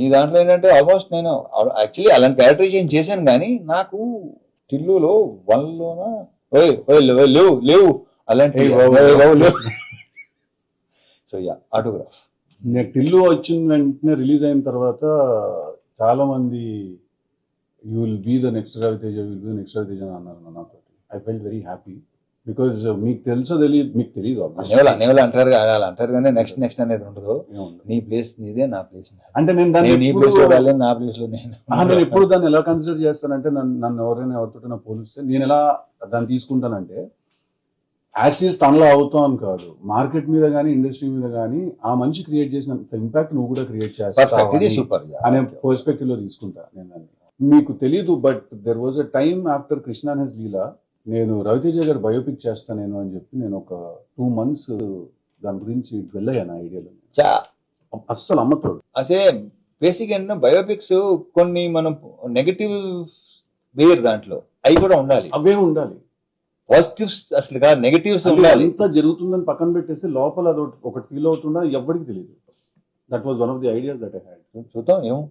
నీ దాంట్లో ఏంటంటే ఆల్మోస్ట్ నేను యాక్చువల్లీ అలాంటి క్యారెక్టరైజేషన్ చేశాను కానీ నాకు టిల్లులో వన్లోన ఓయ్ ఓయ్ లేవు లేవు. అలాంటి సో యా ఆటోగ్రాఫ్ నేను టిల్లు వచ్చిన వెంటనే రిలీజ్ అయిన తర్వాత చాలా మంది you will be the next Ravi Teja will be next Ravi Teja అని అన్నారు నాతో I felt very happy because మీకు తెలుసో తెలియదు మీకు తెలియదు నేవల నేవల అంటారు కదా, అలా అంటారు కానీ నెక్స్ట్ నెక్స్ట్ అనేది ఉండదు. నీ ప్లేస్ నీదే నా ప్లేస్ అంటే నేను దాన్ని నేను నీ ఎప్పుడు- ప్లేస్లో వెళ్ళాను నా ప్లేస్లో నేను నేను ఎప్పుడు దాన్ని ఎలా కన్సిడర్ చేస్తానంటే నన్ను నన్ను ఎవరైనా ఎవరితో పోలిస్తే నేను ఎలా దాన్ని తీసుకుంటానంటే యాస్టీస్ తనలో అవుతాం కాదు. మార్కెట్ మీద కానీ ఇండస్ట్రీ మీద కానీ ఆ మనిషి క్రియేట్ చేసినంత ఇంపాక్ట్ నువ్వు కూడా క్రియేట్ చేస్తావు సూపర్ అనే పర్స్పెక్టివ్లో తీసుకుంటా నేను మీకు తెలీదు but there was a time after Krishna his Leela నేను రవితేజ గారు బయోపిక్ చేస్తా నేను అని చెప్పి నేను ఒక టూ మంత్స్ దాని గురించి వెళ్ళాను ఐడియాలో చా. అస్సలు అమ్మతోడు. అసే బేసిక్ ఏంటంటే బయోపిక్స్ కొన్ని మనం నెగటివ్ వేరు దాంట్లో అవి కూడా ఉండాలి. అవే ఉండాలి. పాజిటివ్స్ అసలు కాదు నెగటివ్స్ ఉండాలి. అంతా జరుగుతుందని పక్కన పెట్టేసి లోపల అది ఒకటి- ఒకటి ఫీల్ అవుతుందా? ఎవరికి తెలియదు that was one of the ideas that I had చూద్దాం ఏమో.